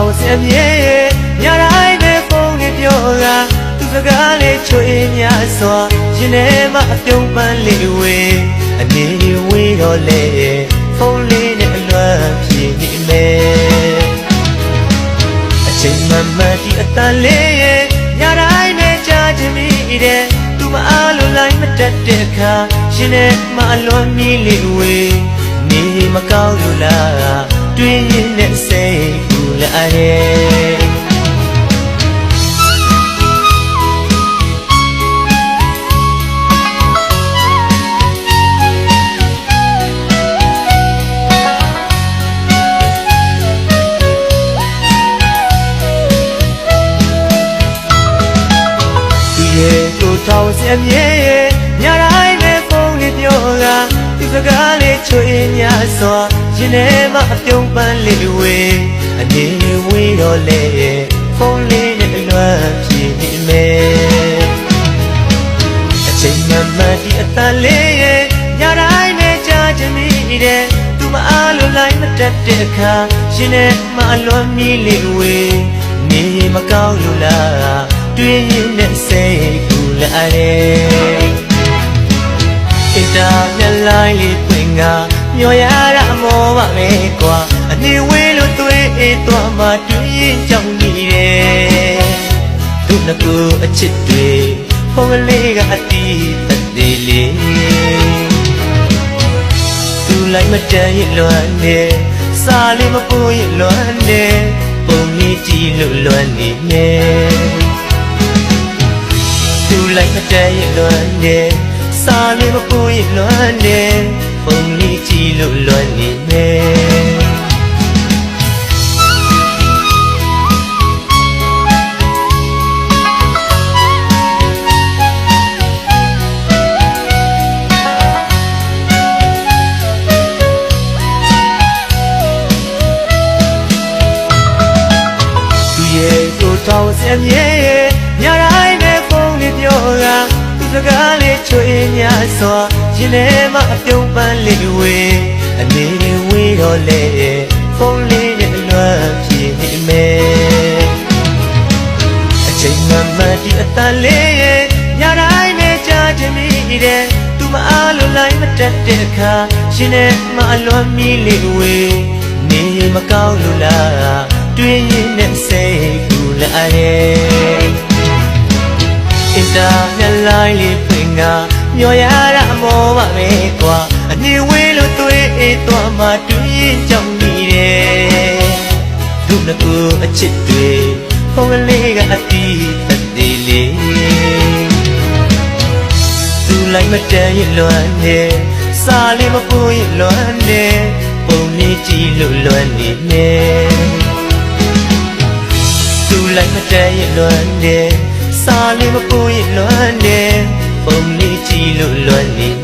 ထောင်စင်မြေညတိုင်းပဲဖုန်းလေးပြောတာသူစကားလေးချွေများစွာရှင်ထဲမှာအပြုံးပန်းလေးဝေးအနေဝေးတော့လေဖုန်းလေးနဲ့အလွမ်းဖြေနေမယ်အချိန်မှမှန်ဒီအတန်လေးရဲ့ညတိုင်းပဲကြားချင်မိတယ်သူမအားလို့လိုက်မတတ်တဲ့အခါရှင်ထဲမှာအလွမ်းမြည်လေးဝေးနေမကောင်းလို့လားတွင်ရင်နဲ့စိတ်ကူ လာတယ်သူရဲ့ကိုထောင်စင်မြေညတိုင်းပဲဖုန်းလေးပြောတာသူစကားလေးချွေများစွာရင်ထဲမှာအပြုံးပန်းလေးဝေး အနေဝေးတော့လေဖုန်းလေးနဲ့အလွမ်းဖြေနေမယ်အချိန်မှန်မှန်ဒီအတန်လေးရဲ့ညတိုင်းပဲကြားချင်မိတယ်သူမအားလို့လိုက်မတတ်တဲ့အခါရှင်ထဲမှာအလွမ်းမြည်လေးဝေးနေမကောင်းလို့လားတွင်ရင်နဲ့စိတ်ကူလာတယ်အတားမျက်လိုက်လေးတွင်ကမျောရတာအမောပါပဲကွာအနေဝေးလို့သွေးအေးသွား မှတွင်ရင်ကြောက်နေတယ်သူ့ငကူအချစ်တွေဖုန်းကလေးကအတီးသက်သေးလေးသူလိုက်မတန်ရင်လွမ်းနေစာလေးမပူရင်လွမ်းနေပုံလေးကြည့်လို့လွမ်းနေနေသူလိုက်မတန်ရင်လွမ်းနေစာလေးမပူရင်လွမ်းနေပုံလေးကြည့်လို့လွမ်းနေနေ ကိုတောင်စင်မြေညတိုင်းပဲဖုန်းလေးပြောတာသူစကားလေးချွေညာစွာရင်ထဲမှာအပြုံးပန်းလေးဝေးအနေဝေးတော့လေဖုန်းလေးနဲ့အလွမ်းဖြေနေမယ်အချိန်မှန်မှန်ဒီအတန်လေးရဲ့ညတိုင်းပဲကြားချင်မိတယ်သူမအားလို့လိုက်မတတ်တဲ့အခါရှင်ထဲမှာအလွမ်းမြည်လေးဝေးနေမကောင်းလို့လားတွင်ရင်နဲ့စိတ်ကူ လာတယ်အင်တာမျက်လိုက်လေးပင်ကမျောရတာအမောပါပဲကွာအနေဝေးလို့သွေးအေးသွားမှတွင်ရင်ကြောက်နေတယ်သူ့ငကူအချစ်တွေဖုန်းကလေးကအတီးသက်သေးလေးသူလိုက်မတန်ရင်လွမ်းနေစာလေးမပူရင်လွမ်းနေပုံလေးကြည့်လို့လွမ်းနေနေသူ လိုက်မတန်ရင်လွမ်းနေစာလေးမပူရင်လွမ်းနေပုံလေးကြည့်လို့လွမ်းနေနေ